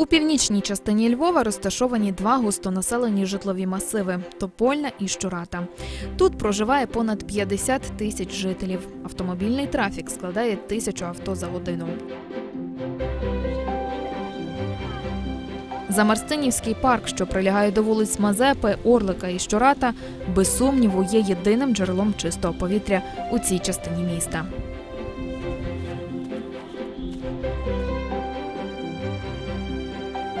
У північній частині Львова розташовані два густонаселені житлові масиви Топольна і Щурата. Тут проживає понад 50 тисяч жителів. Автомобільний трафік складає тисячу авто за годину. Замарстинівський парк, що прилягає до вулиць Мазепи, Орлика і Щурата, без сумніву є єдиним джерелом чистого повітря у цій частині міста.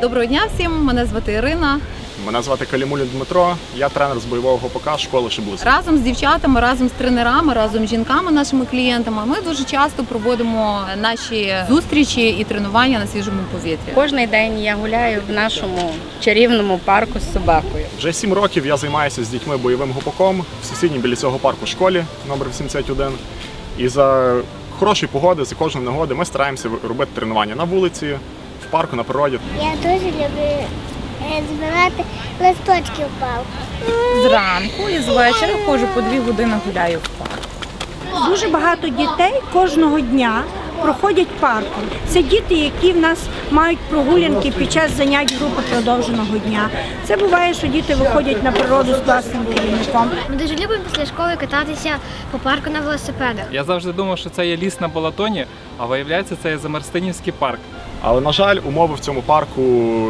Доброго дня всім, мене звати Ірина. Мене звати Калімулін Дмитро, я тренер з бойового ГПК школи Шиблус. Разом з дівчатами, разом з тренерами, разом з жінками, нашими клієнтами. Ми дуже часто проводимо наші зустрічі і тренування на свіжому повітрі. Кожний день я гуляю в нашому чарівному парку з собакою. Вже сім років я займаюся з дітьми бойовим гопаком в сусідній біля цього парку школі номер 81. І за хорошої погоди, за кожної нагоди ми стараємося робити тренування на вулиці, парку, на природі. Я дуже люблю е, збирати листочки в парку. Зранку і з вечора ходжу по дві години гуляю в парк. Дуже багато дітей кожного дня проходять парком. Це діти, які в нас мають прогулянки під час занять групи продовженого дня. Це буває, що діти виходять на природу з класним керівником. Ми дуже любимо після школи кататися по парку на велосипедах. Я завжди думав, що це є ліс на Балатоні, а виявляється, це є Замерстинівський парк. Але, на жаль, умови в цьому парку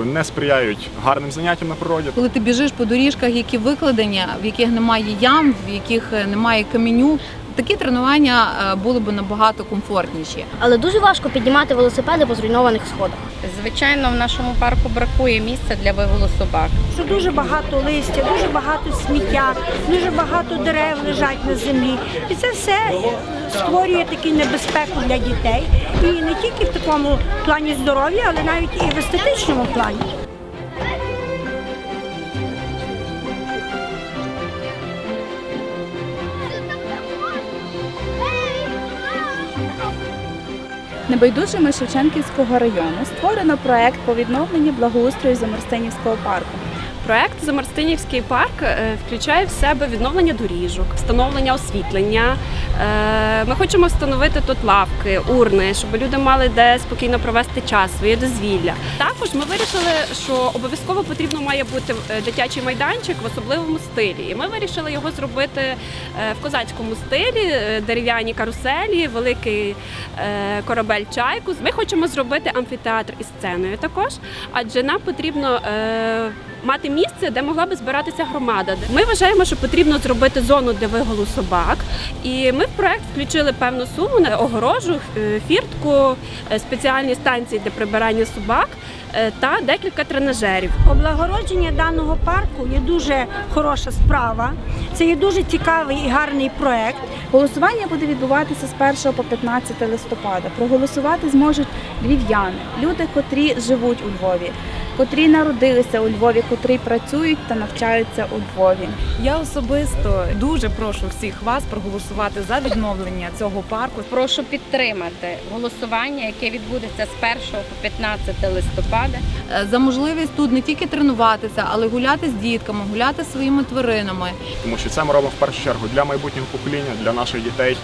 не сприяють гарним заняттям на природі. Коли ти біжиш по доріжках, які викладені, в яких немає ям, в яких немає каменю, такі тренування е, були б набагато комфортніші. Але дуже важко піднімати велосипеди по зруйнованих сходах. Звичайно, в нашому парку бракує місця для вигулу собак. Що дуже багато листя, дуже багато сміття, дуже багато дерев лежать на землі. І це все створює таку небезпеку для дітей. І не тільки в такому плані здоров'я, але навіть і в естетичному плані. Небайдужими Шевченківського району створено проект по відновленню благоустрою Замерстинівського парку. Проект Замарстинівський парк е, включає в себе відновлення доріжок, встановлення освітлення. Е, Ми хочемо встановити тут лавки, урни, щоб люди мали де спокійно провести час, своє дозвілля. Також ми вирішили, що обов'язково потрібно має бути е, дитячий майданчик в особливому стилі. І ми вирішили його зробити в козацькому стилі, е, дерев'яні каруселі, великий е, корабель чайку. Ми хочемо зробити амфітеатр із сценою також, адже нам потрібно. е, мати місце, де могла би збиратися громада. Ми вважаємо, що потрібно зробити зону для виголу собак. І ми в проект включили певну суму на огорожу, е, фіртку, е, спеціальні станції для прибирання собак е, та декілька тренажерів. Облагородження даного парку є дуже хороша справа. Це є дуже цікавий і гарний проект. Голосування буде відбуватися з 1 по 15 листопада. Проголосувати зможуть львів'яни, люди, котрі живуть у Львові, котрі народилися у Львові, котрі працюють та навчаються у Львові. Я особисто дуже прошу всіх вас проголосувати за відновлення цього парку. Прошу підтримати голосування, яке відбудеться з 1 по 15 листопада. Е, За можливість тут не тільки тренуватися, але гуляти з дітками, гуляти зі своїми тваринами. Тому що це ми робимо в першу чергу для майбутнього покоління, для наших дітей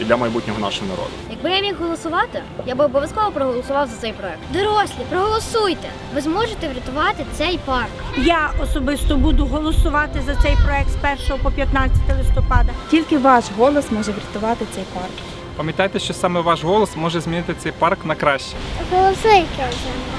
і для майбутнього нашого народу. Якби я міг голосувати, я би обов'язково проголосував за цей проект. Дорослі, проголосуйте! Ви зможете врятувати цей парк. Я особисто буду голосувати за цей проект з 1 по 15 листопада. Тільки ваш голос може врятувати цей парк. Пам'ятайте, що саме ваш голос може змінити цей парк на краще. Голосуйте нас.